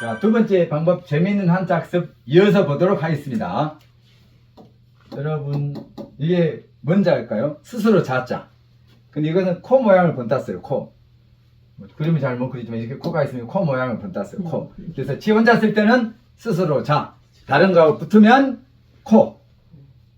자, 두 번째 방법 재미있는 한자 학습 이어서 보도록 하겠습니다. 여러분, 이게 뭔지 알까요? 스스로 자자. 근데 이거는 코 모양을 본땄어요, 코. 뭐 그림을 잘못 그리지만 이렇게 코가 있으면 코 모양을 본땄어요, 코. 그래서 지 혼자 쓸 때는 스스로 자. 다른 거하고 붙으면 코.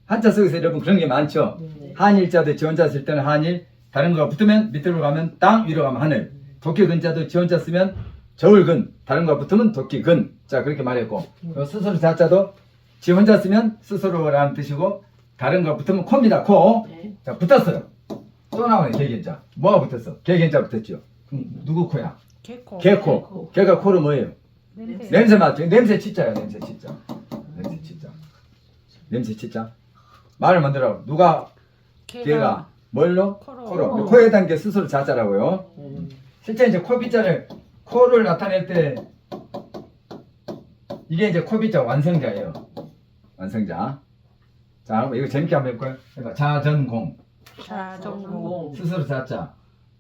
한자 속에서 여러분 그런 게 많죠? 네. 한일자도 지 혼자 쓸 때는 한일, 다른 거가 붙으면 밑으로 가면 땅, 위로 가면 하늘. 도끼 근자도 지 혼자 쓰면 저울근, 다른 거 붙으면 도끼근. 자, 그렇게 말했고. 스스로 자자도 지 혼자 쓰면 스스로라는 뜻이고, 다른 거 붙으면 코입니다, 코. 네. 자, 붙었어요. 또 나오네, 개견자. 뭐가 붙었어? 개견자 붙었죠. 누구 코야? 개코. 개코. 개가 코로 뭐예요? 냄새. 냄새 맞죠? 냄새 치자요, 냄새 치자. 냄새 치자. 냄새 치자. 말을 만들어. 누가 개가 뭘로? 코로. 코로. 코에 담게 스스로 자자라고요. 네. 실제 이제 코 빗자를 코를 나타낼 때 이게 이제 코빗자 완성자예요. 완성자. 자, 한번 이거 재밌게 한번 해볼까요? 그러니까 자전공 자전공. 스스로 자자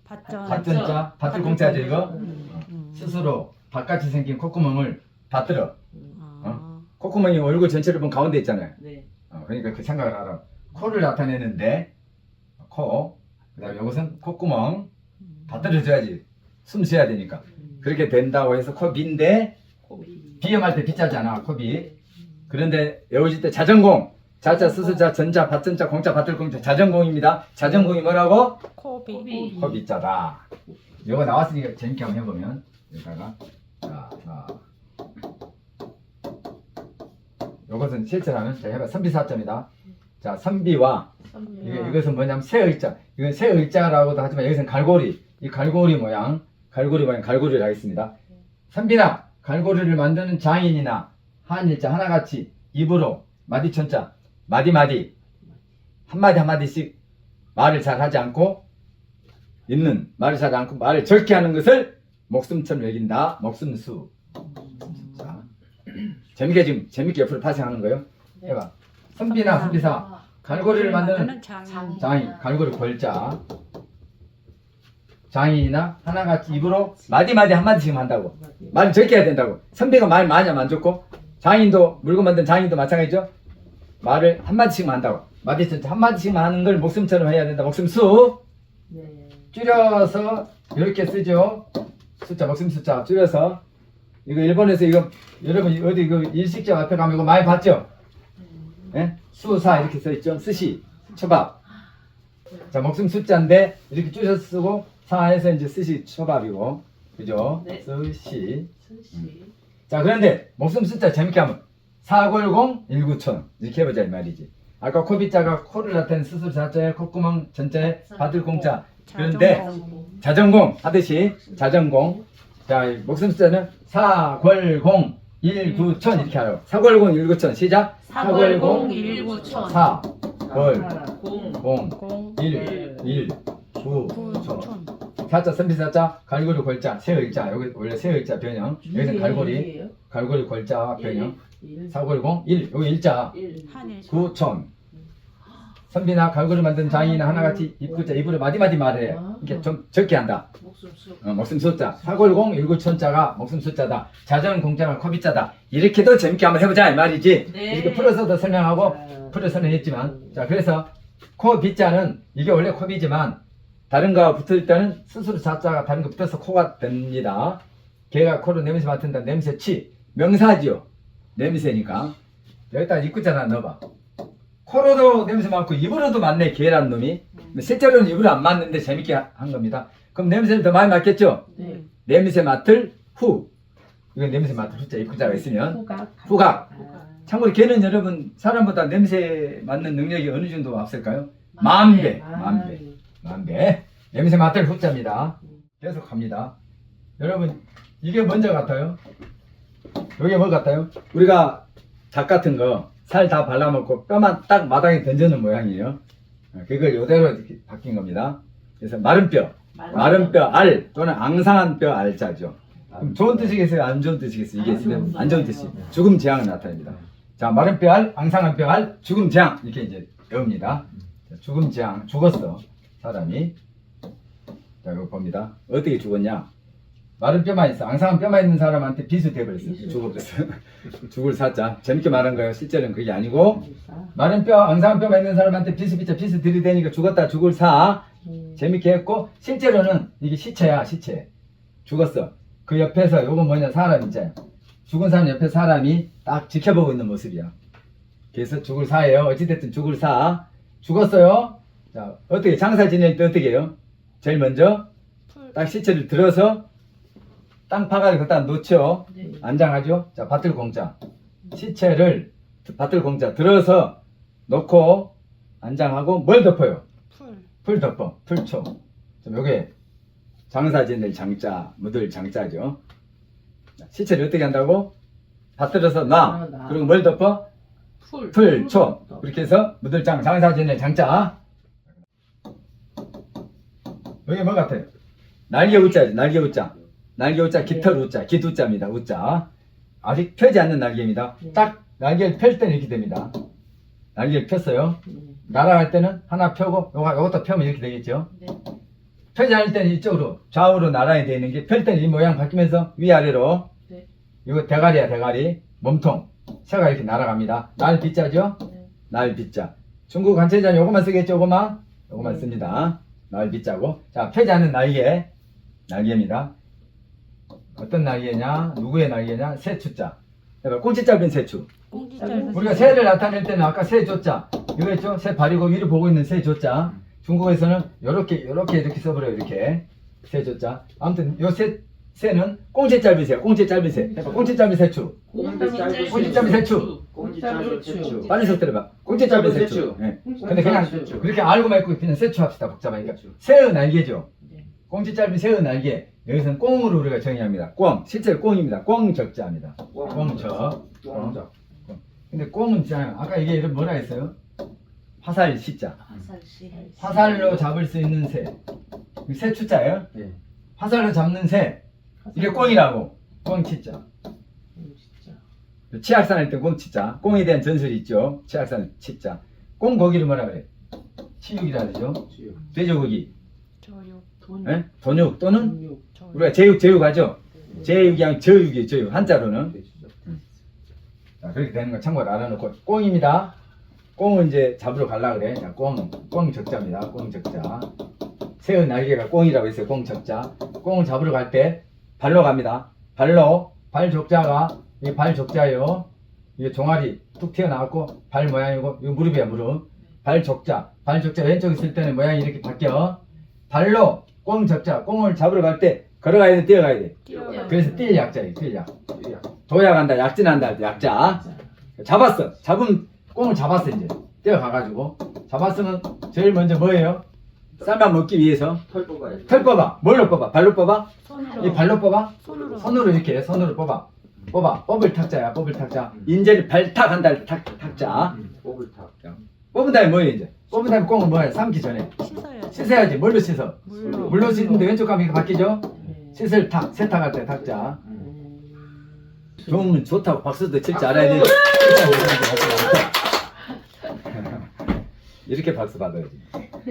밭전. 밭전자 밭을 공짜죠 이거 음. 스스로 밭같이 생긴 콧구멍을 밭들어 아. 콧구멍이 얼굴 전체를 보면 가운데 있잖아요. 네. 어, 그러니까 그 생각을 하라. 코를 나타내는데 코 그다음 에 이것은 콧구멍 밭들어줘야지 숨 쉬어야 되니까 그렇게 된다고 해서 코비인데 코비. 비염할 때 비자잖아 코비. 그런데 외우실 때 자전공 자자 스스자 전자 밭전자 공자 밭들 공자 자전공입니다. 자전공이 뭐라고? 코비. 코비. 코비자다 이거 나왔으니까 재밌게 한번 해보면 여기다가. 자, 자. 이것은 실천하면 자 해봐. 선비사점이다. 자 선비와. 이게, 이것은 뭐냐면 새 의자. 이건 새 의자라고도 하지만 여기서는 갈고리. 이 갈고리 모양 갈고리 모양 갈고리를 하겠습니다. 선비나 갈고리를 만드는 장인이나 한일자 하나같이 입으로 마디천자 마디마디 한마디 한마디씩 말을 잘 하지 않고 있는 말을 잘 않고 말을 적게 하는 것을 목숨처럼 여긴다. 목숨수. 자, 재밌게 지금 재밌게 옆으로 파생하는 거예요? 해봐. 선비나 선비사 갈고리를 만드는 장인. 장인 갈고리 골자 장인이나 하나같이 입으로 마디마디 한마디씩 한다고. 말을 적게 해야 된다고. 선비가 말 많이 하면 안 좋고 장인도 물건 만든 장인도 마찬가지죠? 말을 한마디씩만 한다고. 마디 전체 한마디씩만 하는 걸 목숨처럼 해야 된다. 목숨수? 네. 줄여서 이렇게 쓰죠. 숫자 목숨 숫자 줄여서. 이거 일본에서 이거 여러분 어디 그 일식점 앞에 가면 이거 많이 봤죠? 예? 수사 이렇게 써있죠? 스시 초밥. 자 목숨 숫자인데 이렇게 줄여서 쓰고 사에서 이제 스시 초밥이고 그죠 네. 스시 스시. 자 그런데 목숨 숫자 재밌게 하면 4골공 19천 이렇게 해보자 이 말이지 아까 코빗자가 코를 나타낸 스스로 자자에 콧구멍 전자에 받을 공자 그런데 자전공. 하듯이 자전공 자이 목숨 숫자는 4골공 19천 이렇게 하요 4골공 19천 시작 사골공 일구천. 4 골, 공. 공, 공. 1, 1, 9, 천. 구천. 사자, 선비사자, 갈고리 골자, 세 의자. 여기 원래 세 의자 변형. 여기서 갈고리, 갈고리 골자 변형. 사골공 1, 여기 일자. 한일. 9천. 선비나 갈고리 만든 장인이나 하나같이 입구자 입으로 마디마디 말해. 이렇게 좀 적게 한다. 목숨 수. 어, 목숨 숫자. 사골공 일구천자가 목숨 숫자다. 자전 공자가 코비자다. 이렇게도 재밌게 한번 해보자 이 말이지. 네. 이렇게 풀어서도 설명하고 풀어 설명했지만 자 그래서 코 비자는 이게 원래 코비지만 다른 거와 붙을 때는 스스로 자자가 다른 거 붙어서 코가 됩니다. 개가 코로 냄새 맡는다 냄새 치 명사지요 냄새니까 여기다 입구자 하나 넣어봐. 코로도 냄새 맡고 입으로도 맡네 개란 놈이 실제로는 입으로 안 맡는데 재밌게 하- 한 겁니다. 그럼 냄새를 더 많이 맡겠죠? 네. 냄새 맡을 후 이건 냄새 맡을 후자 입구자가 있으면 후각. 후각. 아. 참고로 개는 여러분 사람보다 냄새 맡는 능력이 어느 정도 앞설까요? 만배, 만배, 만배. 냄새 맡을 후자입니다. 계속 갑니다. 여러분 이게 먼저 같아요? 이게 뭐 같아요? 우리가 닭 같은 거 살 다 발라먹고 뼈만 딱 마당에 던져놓은 모양이에요. 어, 그걸 이대로 바뀐 겁니다. 그래서 마른 뼈, 마른 뼈 알 또는 앙상한 뼈 알자죠. 그럼 좋은 뜻이겠어요? 안 좋은 뜻이겠어요? 이게 있으면 안 좋은 뜻이 죽음 재앙을 나타냅니다. 자 마른 뼈 알, 앙상한 뼈 알, 죽음 재앙 이렇게 이제 배웁니다. 자, 죽음 재앙 죽었어 사람이. 자 이거 봅니다. 어떻게 죽었냐? 마른 뼈만 있어. 앙상한 뼈만 있는 사람한테. 비수. 죽어버렸어. 죽을 사자. 재밌게 말한 거예요. 실제로는 그게 아니고. 마른 뼈, 앙상한 뼈만 있는 사람한테 비수 비자 비수 들이대니까 죽었다 죽을 사. 음. 재밌게 했고 실제로는 이게 시체야 시체. 죽었어. 그 옆에서 요건 뭐냐 사람 있잖아요. 죽은 사람 옆에 사람이 딱 지켜보고 있는 모습이야. 그래서 죽을 사예요. 어찌됐든 죽을 사. 죽었어요. 자 어떻게 장사 지낼 때 어떻게 해요? 제일 먼저 풀. 딱 시체를 들어서 땅 파가지고 갖다 놓죠. 네. 안장하죠. 자, 밭들 공자. 시체를 밭들 공자 들어서 놓고 안장하고 뭘 덮어요? 풀. 풀 덮어. 풀초. 자, 요게 장사 지낼 장자, 묻을 장자죠. 자, 시체를 어떻게 한다고? 밭들어서 놔. 아, 놔. 그리고 뭘 덮어? 풀. 풀초. 그렇게 해서 묻을 장, 장사 지낼 장자. 여기 뭐 같아요? 날개 우자죠. 날개 우자. 날개 우자, 깃털 우자, 깃 우자입니다. 우자. 아직 펴지 않는 날개입니다. 네. 딱 날개를 펼 때는 이렇게 됩니다. 날개를 폈어요. 네. 날아갈 때는 하나 펴고 요거 요것도 펴면 이렇게 되겠죠. 네. 펴지 않을 때는 이쪽으로 좌우로 나란히 되어 있는 게 펼 때는 이 모양 바뀌면서 위아래로 네. 이거 대가리야 대가리 몸통 새가 이렇게 날아갑니다. 날 빗자죠. 네. 날 빗자. 중국 관체자는 요것만 쓰겠죠. 요것만 요것만 네. 씁니다. 날 빗자고 자 않는 날개 날개입니다. 어떤 날개냐 누구의 날개냐 새추자. 해봐. 꽁치 짧은 새추. 짧은 우리가 새를 나타낼 때는 아까 새 조자 이거 있죠? 새 발이고 위로 보고 있는 새 조자 중국에서는 요렇게 요렇게 이렇게 써버려요 이렇게 새 조자 아무튼 요새 새는 꽁치 짧은 새 꽁치 짧은 새 해봐. 꽁치 짧은 새추 꽁지 짧은 꽁지 짧은 새추. 꽁지 짧은 새추. 빨리 속들어봐 꽁치 짧은 새추 예. 근데 그냥 새추. 그렇게 알고 말고 그냥 새추 합시다 복잡하니까 새의 날개죠 네. 꽁치 짧은 새의 날개 여기서는 꽁으로 우리가 정의합니다 꽁 실제로 꽁입니다 꽁 적자입니다 꽁 적 꽁 적. 근데 꽁은 있잖아요 아까 이게 이름 뭐라 했어요? 화살 시자 화살씨. 화살로 잡을 수 있는 새. 이새 추자예요? 네. 화살로 잡는 새. 이게 꽁이라고. 꽁 치자. 음, 진짜. 치악산 할때 꽁치자. 꽁에 대한 전설이 있죠. 치악산 치자. 꽁 고기를 뭐라 그래? 치육이라 그러죠. 지요. 돼지고기. 저육. 돈. 예? 돈육 또는 돈육. 저육. 우리가 제육 제육 하죠. 제육이 아니라 저육이에요. 저육 한자로는. 네. 자, 그렇게 되는 거 참고로 알아놓고 꽁입니다. 꽁은 이제 잡으러 갈라 그래. 자, 꽁, 꽁 적자입니다. 꽁 적자. 새의 날개가 꽁이라고 했어요. 꽁 적자. 꽁을 잡으러 갈 때 발로 갑니다. 발로 발 적자가 이발 적자예요. 이게 종아리 툭 튀어나왔고 발 모양이고 이 무릎이야 무릎. 발 적자. 발 적자 왼쪽 있을 때는 모양이 이렇게 바뀌어. 발로 꽁 적자. 꽁을 잡으러 갈 때 걸어가야 돼, 뛰어가야 돼. 그래서 뛸 약자예요. 뛸 약. 야. 도약한다, 약진한다 약자. 잡았어. 잡으면 꽁을 잡았어 이제. 뛰어가가지고 잡았으면 제일 먼저 뭐예요? 삶아 먹기 위해서 털 뽑아야지. 털 뽑아. 뭘로 뽑아? 발로 뽑아? 손으로. 이 발로 뽑아? 손으로. 손으로 이렇게 손으로 뽑아. 뽑아. 뽑을 탁자야. 뽑을 탁자. 인제를 발탁한다 탁, 탁자. 음, 뽑을 탁. 뽑은 다음에 뭐예요 이제? 뽑은 다음에 꽁은 뭐야? 삶기 전에 씻어야지. 씻어야지. 뭘로 씻어? 물로. 물로 씻는데 왼쪽 가면 이거 바뀌죠? 네. 씻을 탁. 세탁할 때 탁자. 음. 좋으면 좋다고 박수도 칠 줄 알아야 돼. 이렇게 박수 받아야지.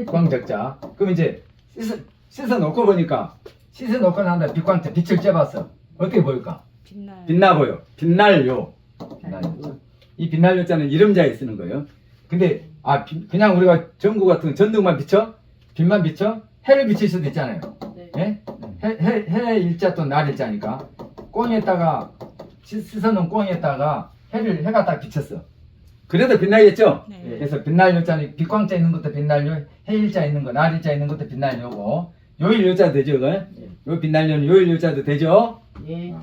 광적자. 그럼 이제 씻어, 씻어 놓고 보니까 씻어 놓고 난 다음에 빛광자 빛을 쬐봤어. 어떻게 보일까? 빛날. 빛나 보여. 빛날요. 빛날요. 이 빛날요 자는 이름자에 쓰는 거예요. 근데 아 비- 그냥 우리가 전구 같은 거 전등만 비춰? 빛만 비춰? 해를 비칠 수도 있잖아요. 네. 예? 해, 해, 해 일자 또 날 일자니까 꽁에다가 씻- 씻어놓은 꽁에다가 해를 해가 딱 비쳤어. 그래도 빛나겠죠? 네. 그래서 빛날 요자는 빛광자 있는 것도 빛날 요, 해 일자 있는 거, 날 일자 있는 것도 빛날 요고 요일 요자 되죠, 이거? 요 빛날 요는 요일 요자도 되죠? 예.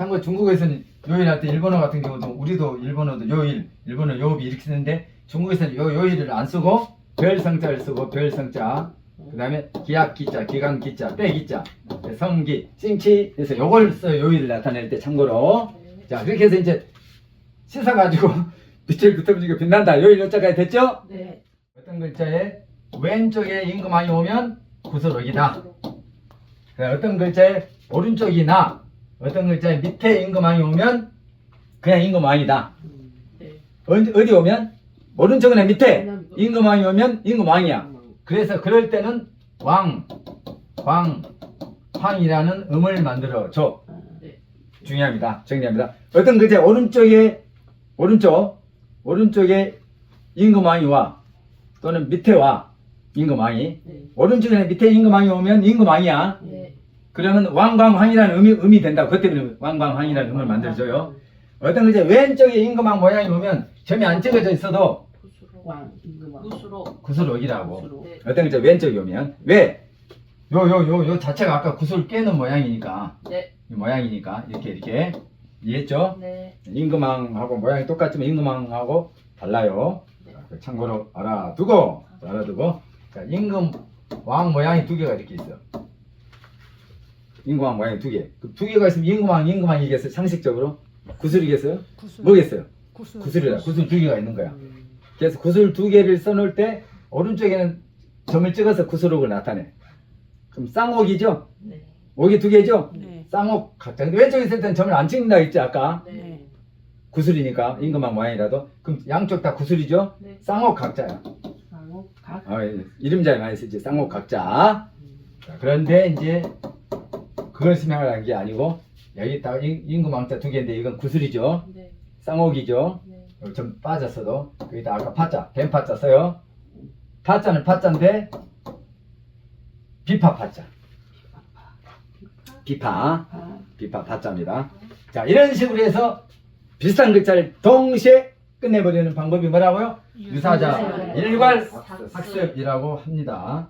참고 중국에서는 요일 할 때 일본어 같은 경우도 우리도 일본어도 요일, 일본어 요비 이렇게 쓰는데 중국에서는 요 요일을 안 쓰고 별성자를 쓰고 별성자 그 다음에 기약 기자, 기간 기자, 빼 기자, 성기, 싱치 그래서 요걸 써요 요일을 나타낼 때 참고로 자 그렇게 해서 이제 씻어가지고 빛을 붙어보니까 빛난다 요일 요자까지 됐죠? 네. 어떤 글자에 왼쪽에 임금왕이 오면 구슬옥이다 어떤 글자에 오른쪽이나 어떤 글자에 밑에 임금왕이 오면 그냥 임금왕이다 음. 네. 어디, 어디 오면 오른쪽이나 밑에 임금왕이 오면 임금왕이야 그래서 그럴 때는 왕, 광, 황이라는 음을 만들어 줘. 네. 중요합니다. 정리합니다. 어떤 글자 오른쪽에 오른쪽 오른쪽에 임금왕이와 또는 밑에와 임금왕이 네. 오른쪽에 밑에 임금왕이 오면 임금왕이야. 네. 그러면 왕광황이라는 음이 음이 된다. 그것 때문에 왕광황이라는 음을 만들어줘요. 어떤 글자 왼쪽에 임금왕 모양이 오면 점이 안 찍어져 있어도. 왕 임금왕. 구슬옥이라고. 네. 어떤 글자 왼쪽에 오면 왜? 요 요 요 요 자체가 아까 구슬 깨는 모양이니까 네. 이 모양이니까 이렇게 이렇게 이해했죠? 네. 임금왕하고 모양이 똑같지만 임금왕하고 달라요. 네. 그 참고로 알아두고 알아두고 자 임금왕 모양이 두 개가 이렇게 있어. 임금왕 모양이 두 개. 그 두 개가 있으면 임금왕 임금왕이겠어요? 상식적으로 구슬이겠어요? 구슬. 뭐겠어요? 구슬. 구슬이다. 구슬 두 개가 있는 거야. 음. 그래서 구슬 두 개를 써놓을 때 오른쪽에는 점을 찍어서 구슬옥을 나타내. 그럼 쌍옥이죠? 네. 옥이 두 개죠? 네. 쌍옥 각자. 근데 왼쪽에 있을 때는 점을 안 찍는다 했지 아까? 네. 구슬이니까 임금왕 모양이라도 그럼 양쪽 다 구슬이죠? 네. 쌍옥 각자야. 상옥 각. 어, 이름자에 많이 쓰지 쌍옥 각자. 음. 자, 그런데 이제 그걸 설명하는 게 아니고 여기 딱 임- 임금왕자 두 개인데 이건 구슬이죠? 네. 쌍옥이죠? 네. 여기 좀 빠졌어도 여기다 아까 파자 뱀파자 써요. 파자는 파자인데 비파 파자. 비파 아. 비파 파자입니다. 자 이런 식으로 해서 비슷한 글자를 동시에 끝내버리는 방법이 뭐라고요? 유사자 일괄 학습. 학습이라고 합니다.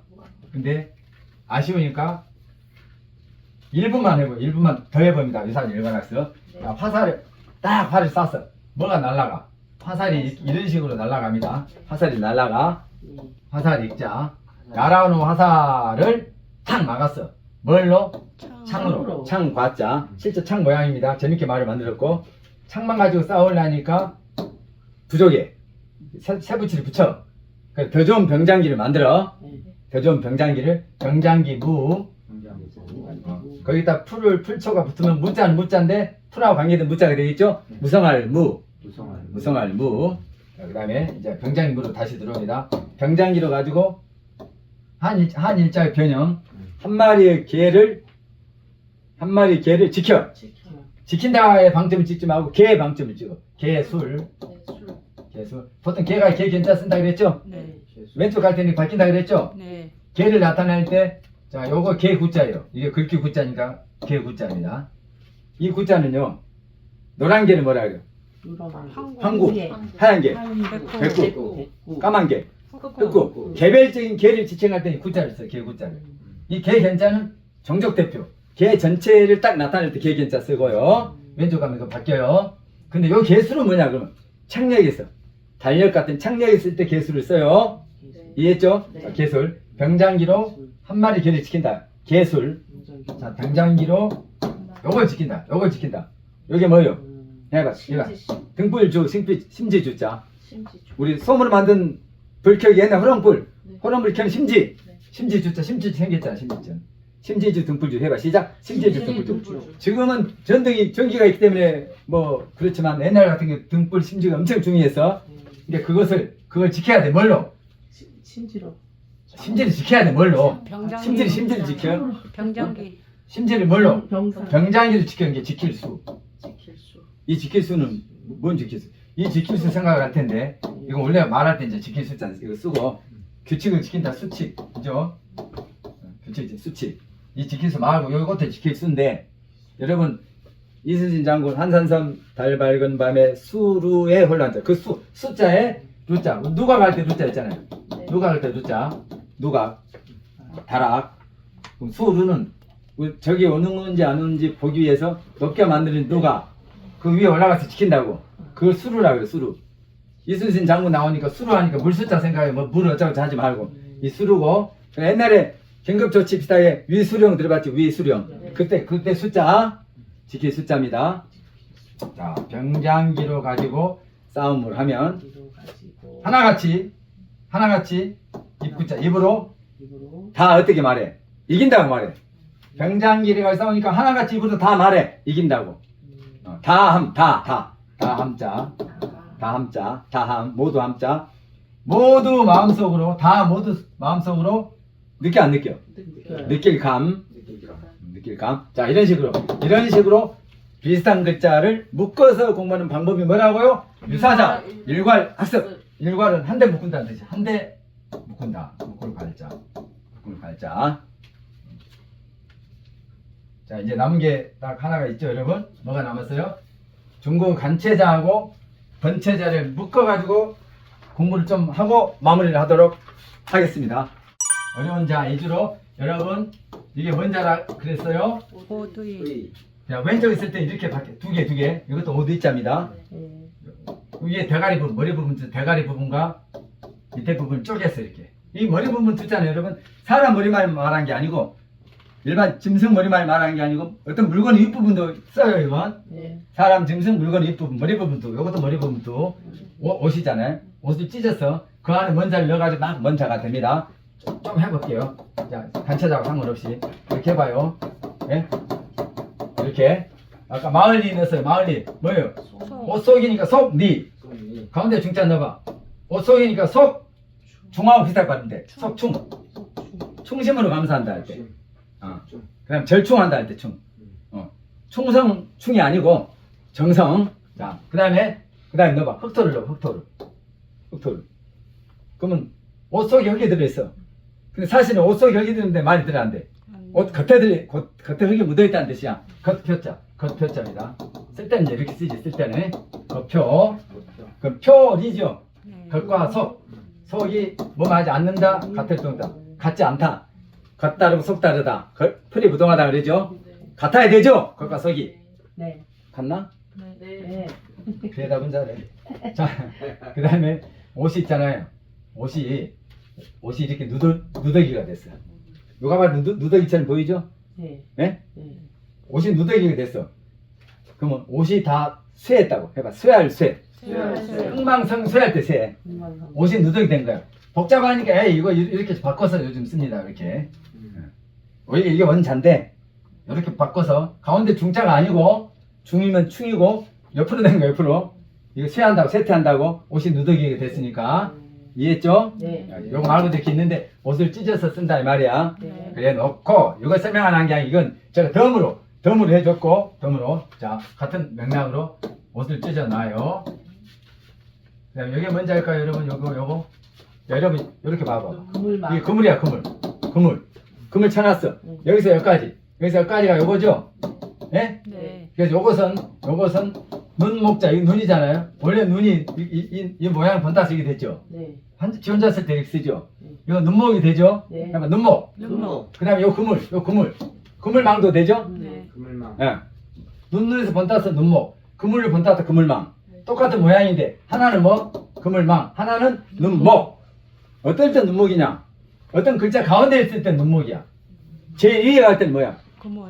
근데 아쉬우니까 1분만 해보 1분만 더 해봅니다. 유사자 일괄 학습. 네. 자, 화살을 딱 활을 쐈어. 뭐가 날라가? 화살이 이- 이런 식으로 날라갑니다. 화살이 날라가. 음. 화살 익자. 날아오는 화살을 탁 막았어. 뭘로? 창으로. 창 과자. 실제 창 모양입니다. 재밌게 말을 만들었고 창만 가지고 싸우려니까 부족해. 세, 세부치를 붙여. 더 좋은 병장기를 만들어. 네. 더 좋은 병장기를 병장기 무. 어, 거기다 풀을 풀초가 붙으면 무자는 무자인데 풀하고 관계된 무자가 되겠죠? 무성할 무. 무성할 무. 그 다음에 이제 병장기무로 다시 들어옵니다. 병장기로 가지고 한, 일- 한 일자의 변형. 한 마리의 개를, 한 마리의 개를 지켜. 지켜. 지킨다의 방점을 찍지 말고 개의 방점을 찍어. 개술. 네. 술. 개술. 보통 개가 개 견자 쓴다 그랬죠? 네. 왼쪽 갈 때는 바뀐다 그랬죠? 네. 개를 나타낼 때, 자, 요거 개 구자예요. 이게 글귀 구자니까 개 구자입니다. 이 구자는요, 노란 개는 뭐라 그래요? 황구. 하얀 개, 백구. 까만 개, 흑구. 개별적인 개를 지칭할 때 구자를 써요, 개 구자를. 음. 이개 견자는 정적 대표. 개 전체를 딱 나타낼 때 개 견자 쓰고요. 왼쪽 가면 이거 바뀌어요. 근데 요 개수는 뭐냐, 그러면? 창력에서. 달력 같은 창력에 쓸때 개수를 써요. 네. 이해했죠? 네. 자, 개술. 병장기로 한 마리 개를 지킨다. 개술. 자, 병장기로 요걸 지킨다. 요걸 지킨다. 요게 뭐예요? 음. 해봐. 심지 등불주, 심지, 심지주자. 심지. 우리 솜으로 만든 불켜기 옛날 호롱불. 네. 호롱불 켜는 심지. 네. 심지주자, 심지주 생겼잖아, 심지주. 심지주 등불주 해봐. 시작. 심지주 등불주. 지금은 전등이 전기가 있기 때문에 뭐 그렇지만 옛날 같은 게 등불 심지가 엄청 중요해서 음. 근데 그것을 그걸 지켜야 돼 뭘로? 심- 심지로. 심지를 지켜야 돼 뭘로? 병장기. 심지를 심지를 지켜. 병장기. 심지를 뭘로? 병사. 병장기를 지키는 게 지킬 수. 지킬 수. 이 지킬 수는 뭔 지킬 수? 이 지킬 수 생각을 할 텐데 이거 원래 말할 때 이제 지킬 수자 이거 쓰고 규칙을 지킨다 수칙 그죠? 어, 규칙 이제 수칙 이 지킬 수 말고 요것도 지킬 수인데 여러분 이순신 장군 한산섬 달 밝은 밤에 수루에 혼란자 그 수 숫자에 루자 누가 갈 때 루자 있잖아요 네. 누가 갈 때 루자 누가? 다락. 그럼 수루는 그 저기 오는지 안 오는지 보기 위해서 높게 만드는 누가? 그 위에 올라가서 지킨다고. 그걸 수루라 그래 수루. 이순신 장군 나오니까 수루 하니까 물 숫자 생각해 뭐 물 어쩌고 하지 말고. 이 수루고 옛날에 긴급조치 비슷하게 위수령 들어봤지 위수령. 네. 그때 그때 숫자 지킬 숫자입니다. 자 병장기로 가지고 싸움을 하면. 하나같이 하나같이 입구자 입으로 입으로. 다 어떻게 말해 이긴다고 말해 병장기를 가지고 싸우니까 하나같이 입으로 다 말해 이긴다고 음. 어, 다함 다 다 다 함자 다. 다 함자 다 함 모두 함자 모두 마음속으로 다 모두 마음속으로 느껴 안 느껴. 느낄 감 느낄 감. 자, 이런 식으로. 이런 식으로 비슷한 글자를 묶어서 공부하는 방법이 뭐라고요? 유사자, 일괄, 학습. 일괄은 한 대 묶은다는 뜻이. 한 대 묶은다. 묶을 갈자. 묶을 갈자. 자, 이제 남은 게 딱 하나가 있죠, 여러분? 뭐가 남았어요? 중국 간체자하고 번체자를 묶어가지고 공부를 좀 하고 마무리를 하도록 하겠습니다. 어려운 자 위주로 여러분 이게 뭔 자라 그랬어요? 오두이. 자, 왼쪽 있을 때 이렇게 밖에 두 개, 두 개. 이것도 오드 있자입니다. 네. 위에 대가리 부분, 머리 부분, 대가리 부분과 밑에 부분 쪼개서 이렇게. 이 머리 부분 두자는 여러분 사람 머리만 말한 게 아니고 일반 짐승 머리만 말한 게 아니고 어떤 물건 윗부분도 써요 이건. 네. 사람 짐승 물건 윗부분, 머리 부분도 이것도 머리 부분도 옷, 옷이잖아요. 옷을 찢어서 그 안에 먼자를 넣어가지고 막 먼자가 됩니다. 좀, 좀 해볼게요. 자, 단체자하고 상관없이 이렇게 해봐요. 예? 이렇게 아까 마을리 넣었어요. 마을리 뭐예요? 소. 옷 속이니까 속, 니 가운데 중자 넣어봐. 옷 속이니까 속 중하고 비슷할 것 같은데 속충 충심으로 감사한다 할 때. 어. 그다음 절충한다 할 때 충. 어. 충성 충이 아니고 정성. 자, 그다음에 그다음에 넣어봐. 흑토를 넣어. 흑토를. 흑토를. 그러면 옷 속에 흙이 들어 있어. 근데 사실은 옷 속에 흙이 드는데 많이 들어 안 돼. 옷 겉에 들이 겉, 겉에 흙이 묻어 있다는 뜻이야. 겉표자. 겉표자입니다. 쓸 때는 이제 이렇게 쓰지. 쓸 때는 겉표. 그 표리죠. 네. 겉과 속. 속이 뭐뭐 하지 않는다. 같을 동다. 같지 않다. 겉 다르고 속 다르다. 겉, 풀이 부동하다 그러죠. 같아야 되죠. 겉과 속이. 네. 같나? 네. 네. 대답은 잘해. 자, 그 다음에 옷이 있잖아요. 옷이, 옷이 이렇게 누더, 누더기가 됐어요. 누가 봐도 누, 누더기처럼 보이죠? 네. 예? 네. 옷이 누더기가 됐어. 그러면 옷이 다 쇠했다고. 해봐. 쇠할 쇠. 쇠. 흥망성 쇠할 때 쇠. 옷이 누더기 된 거야. 복잡하니까 에이, 이거 이렇게 바꿔서 요즘 씁니다. 이렇게. 원래 이게 원자인데 이렇게 바꿔서 가운데 중자가 아니고 중이면 충이고 옆으로 된 거 옆으로 이거 쇠한다고 세태한다고 옷이 누더기가 됐으니까 이해했죠? 네. 요거 말고도 이렇게 있는데 옷을 찢어서 쓴다 이 말이야. 네. 그래 놓고 이거 설명하는 게 아니라 이건 제가 덤으로 덤으로 해줬고 덤으로 자 같은 맥락으로 옷을 찢어 놔요. 그다음 여기 뭔지 알까요 여러분 요거 요거 자, 여러분 이렇게 봐봐. 그물망. 이게 그물이야 그물 그물 그물 쳐놨어 음. 여기서 여기까지 여기서 여기까지가 요거죠 예? 네. 그래서 요것은 요것은 눈 목자 이 눈이잖아요 원래 눈이 이, 이, 이, 이 모양 번따서 이게 됐죠 네. 한, 지 혼자 쓸때 이렇게 쓰죠 음. 이거 눈목이 되죠 네. 그다음에 눈목 눈목. 그 다음에 요 그물 요 그물 그물망도 되죠 네. 그물망. 예. 눈눈에서 번따서 눈목 그물을 번따서 그물망 똑같은 모양인데 하나는 뭐? 그물망. 하나는 눈목. 어떨 때 눈목이냐? 어떤 글자 가운데 있을 때 눈목이야. 제일 위에 갈 때는 뭐야.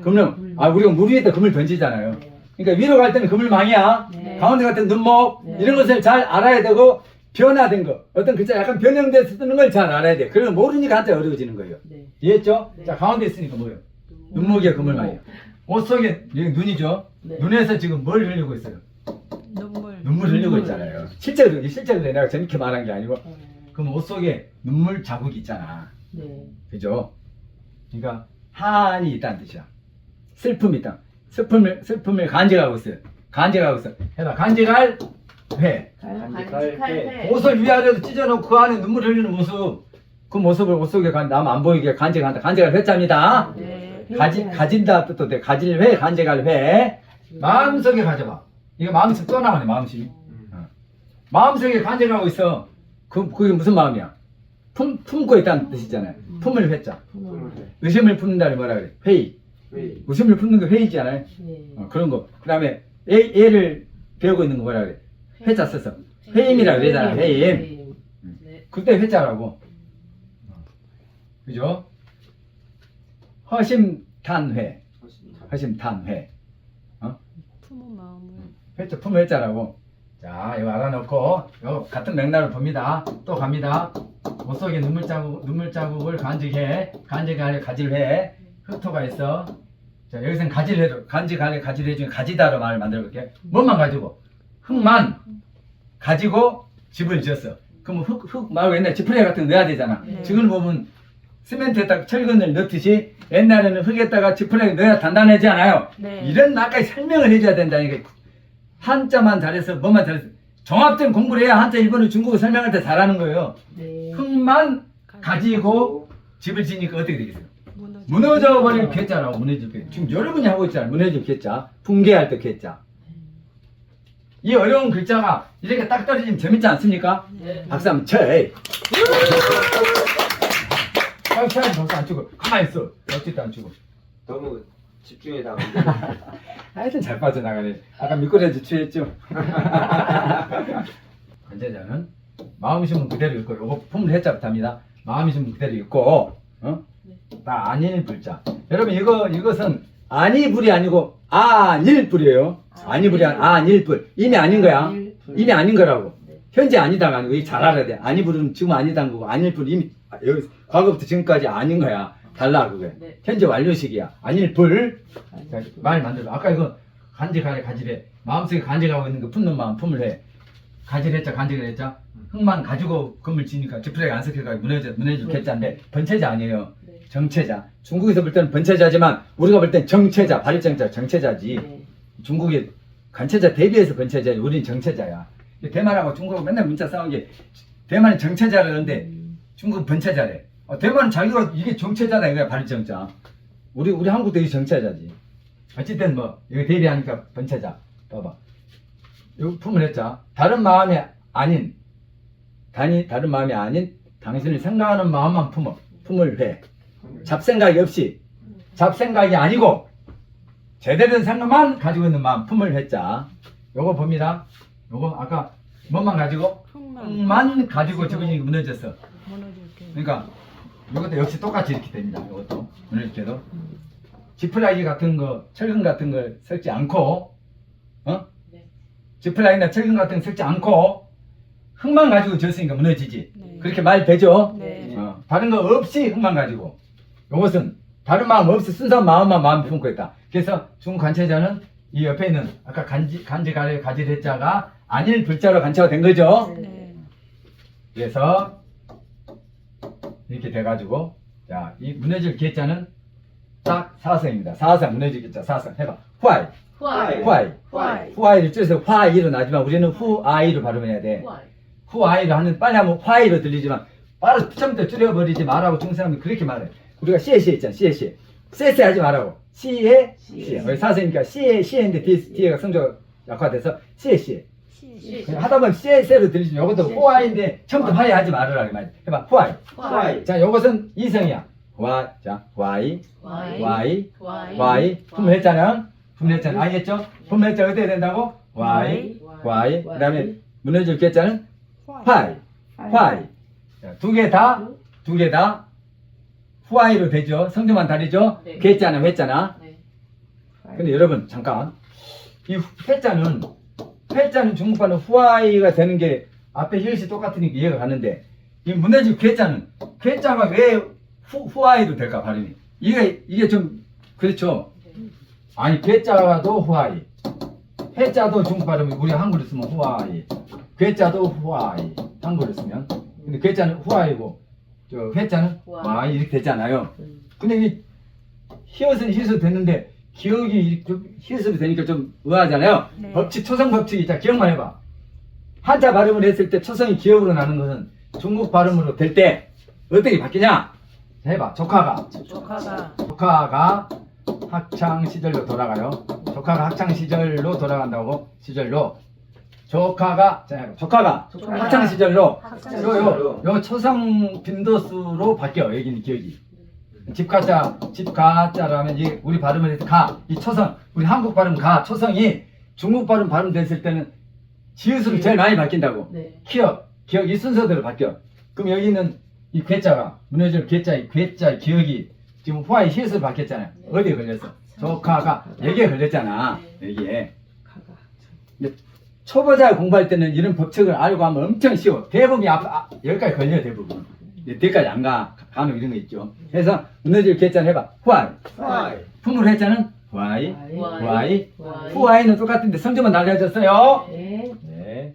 그러면 아 우리가 물 위에다 그물 던지잖아요. 네. 그러니까 위로 갈 때는 그물망이야. 네. 가운데 갈 때는 눈목. 네. 이런 것을 잘 알아야 되고 변화된 거. 어떤 글자 약간 변형돼서 쓰는 걸 잘 알아야 돼. 그러면 모르니까 한때 어려워지는 거예요. 네. 이해했죠? 네. 자 가운데 있으니까 뭐예요? 눈목이야 그물망이야. 옷 속에 여기 눈이죠? 네. 눈에서 지금 뭘 흘리고 있어요 눈물. 흘리고 눈물. 있잖아요 실제로 실제로 내가 재밌게 말한 게 아니고 네. 그럼 옷 속에 눈물 자국이 있잖아 네. 그죠? 그러니까 한이 있다는 뜻이야. 슬픔이 있다. 슬픔을 슬픔을 간직하고 있어요. 간직하고 있어. 해봐. 간직할 회. 간직할 때. 옷을 위아래로 찢어놓고 그 안에 눈물 흘리는 모습. 그 모습을 옷 속에 남 안 보이게 간직한다. 간직할 회자입니다. 네. 가지 가진다 뜻도 돼. 가질 회, 간직할 회. 마음속에 가져봐. 이거 마음속 또 나오네. 마음심이. 어. 마음속에 간직하고 있어. 그 그게 무슨 마음이야? 품 품고 있다는 뜻이잖아요. 품을 회자. 의심을 품는다를 뭐라 그래? 회의. 의심을 품는 거 회의잖아요. 네. 어, 그런 거. 그 다음에 애, 애를 배우고 있는 거 뭐라 그래? 회자 써서. 회임이라 그러잖아. 회임. 네. 그때 회자라고. 그죠? 허심탄회. 허심탄회. 품 회자 품 회자라고. 자, 이거 알아놓고, 이거 같은 맥락을 봅니다. 또 갑니다. 옷 속에 눈물 자국, 눈물 자국을 간직해. 간직하려 가질해. 흑토가 있어. 자, 여기서는 가질해도, 간직하려 가질해 중에 가지다로 말을 만들어 볼게. 뭐만 가지고? 흙만 가지고 집을 지었어. 그러면 흙, 흙 말고 옛날 지푸레기 같은 거 넣어야 되잖아. 네. 지금 보면 시멘트에다가 철근을 넣듯이 옛날에는 흙에다가 지푸라기 넣어야 단단하지 않아요. 네. 이런 나까지 설명을 해줘야 된다니까. 한자만 잘해서 뭐만 잘해서 종합된 공부를 해야 한자 일본어 중국어 설명할 때 잘하는 거예요. 네. 흙만 가지고 집을 지니까 어떻게 되겠어요? 무너져. 버릴 괴짜라고 무너질 괴. 지금 여러분이 하고 있잖아요. 무너질 괴짜, 붕괴할 때 괴짜. 이 어려운 글자가 이렇게 딱 떨어지면 재밌지 않습니까? 네. 박수 한번 쳐. 에이. 박수 한번 박수 안 치고 가만히 있어. 어쨌든 안 치고. 너무 집중해다가 하여튼 잘 빠져나가네. 아까 미꾸라지 취했죠? 관제자는 마음이 심은 그대로 읽고 요거 품을 합니다. 마음이 심은 그대로 읽고 어? 다 아닐 불자. 여러분 이거 이것은 아니 불이 아니고 아닐 불이에요. 아니 불이 아니 아닐 불. 이미 아닌 거야. 이미 아닌 거라고. 네. 현재 아니다가 아니고 이잘 알아야 돼. 아니 불은 지금 아니다는 거고 아닐 불 이미 아, 여기 과거부터 지금까지 아닌 거야. 달라 그게. 네. 현재 완료식이야. 아닐불. 자, 아니, 말 만들어. 아까 이거 간직하래 가지래. 마음속에 간직하고 있는 거 푸는 마음 품을 해. 가지랬자 간직을 했자. 흙만 가지고 건물 지니까 지푸라기 안 섞여가지고 무너져 무너질 네. 개자인데 번체자 아니에요. 네. 정체자. 중국에서 볼 때는 번체자지만 우리가 볼 땐 정체자, 발일정자, 정체자지. 네. 중국이 간체자 대비해서 번체자지. 우린 정체자야. 대만하고 중국하고 맨날 문자 싸운 게 대만은 정체자라는데 음, 중국 번체자래. 어, 대만은 자기가 이게 정체자다 이거야 발정자. 우리 우리 한국도 이게 정체자지. 어쨌든 뭐 이거 대비하니까 번체자. 봐봐. 요 품을 했자. 다른 마음이 아닌 단이 다른 마음이 아닌 당신을 생각하는 마음만 품어. 품을 해. 잡생각이 없이 잡생각이 아니고 제대로 된 생각만 가지고 있는 마음 품을 했자. 요거 봅니다. 요거 아까 뭐만 가지고 흙만 가지고 지분이 무너졌어. 무너질 게. 그러니까 이것도 역시 똑같이 이렇게 됩니다. 이것도 이렇게도 지푸라기 같은 거, 철근 같은 걸 섞지 않고, 어? 네. 지푸라기나 철근 같은 거 섞지 않고 흙만 가지고 졌으니까 무너지지. 네. 그렇게 말 되죠? 네. 어, 다른 거 없이 흙만 가지고. 이것은 다른 마음 없이 순수한 마음만 마음 품고 있다. 그래서 중국 관체자는 이 옆에 있는 아까 간지 간지 가래 가지 대자가 아닐 불자로 간체가 된 거죠. 네. 그래서 이렇게 돼가지고 자 이 무너질 개자는 딱 사성입니다. 사성 무너질 개자 사성 해봐 후아이 후아이. 후아이 후아이. 후아이를 줄여서 화이로 나지만 우리는 후아이로 발음해야 돼. 후아이. 후아이로 하는 빨리 하면 화이로 들리지만 바로 처음부터 줄여버리지 말라고 중사람이 그렇게 말해. 우리가 시에시에 있잖아 시에시 세세 하지 말라고 시에. 시에 우리 사성이니까 시에 시에인데 뒤에, 뒤에가 성조가 약화돼서 시에시 시. 하다 보면 시에세로 들리지만 이것도 시에. 후아이인데 처음부터 화이 하지 말으라 이 말이야. 해봐 후아이 후아이. 자, 요것은 이성이야. 와, 자, 와이, 와이. 와이, 와이. 와이. 품을 했잖아. 품을 했잖아. 알겠죠? 품을 했자 어떻게 된다고? 와이, 와이. 그 다음에 무너질 개자는 화이, 화이. 자, 두개 다, 두 개 다 후아이로 되죠. 성조만 다르죠? 네. 개자는 회자나. 네. 근데 여러분, 잠깐. 이 회자는, 회자는 중국말로 후아이가 되는 게 앞에 히읗이 똑같으니까 이해가 가는데, 이 무너질 괴자는, 괴자가 왜 후, 후아이로 될까, 발음이? 이게, 이게 좀, 그렇죠. 아니, 괴자도 후아이. 해자도 중국 발음이 우리 한글로 쓰면 후아이. 괴자도 후아이. 한글로 쓰면. 근데 괴자는 후아이고, 저 회자는 후아이. 와이 이렇게 되잖아요. 음. 근데 이 히읗은 히읗으로 됐는데 기억이 좀 히읗으로 되니까 좀 의아하잖아요. 네. 법칙 초성 법칙이 자 기억만 해봐. 한자 발음을 했을 때 초성이 기억으로 나는 것은 중국 발음으로 될 때 어떻게 바뀌냐? 자, 해봐. 조카가 조카가 조카가 학창 시절로 돌아가요. 조카가 학창 시절로 돌아간다고 시절로 조카가 자 해봐. 조카가 조카가 학창 시절로 학창 요, 요, 요 초성 빈도수로 바뀌어, 여기는 기억이. 집 가자, 집 가자라면 이 우리 발음을 가, 이 초성, 우리 한국 발음 가, 초성이 중국 발음 발음 됐을 때는 지읒으로 제일 많이 바뀐다고. 네. 기억, 기억 이 순서대로 바뀌어. 그럼 여기는 이 괴자가, 무너질 괴자, 이 괴자 기억이 지금 후아이 히읗으로 바뀌었잖아요. 네. 어디에 걸렸어? 조카가, 여기에 걸렸잖아. 여기에. 가가. 초보자 공부할 때는 이런 법칙을 알고 하면 엄청 쉬워. 대부분이 앞, 아, 여기까지 걸려, 대부분. 뒤까지 안 가. 간혹 이런 거 있죠. 그래서 무너질 개자는 해봐. 후아이. 화이 품을 했자는 후아이. 후아이. 후아이는 똑같은데 성조만 달라졌어요. 네. 네.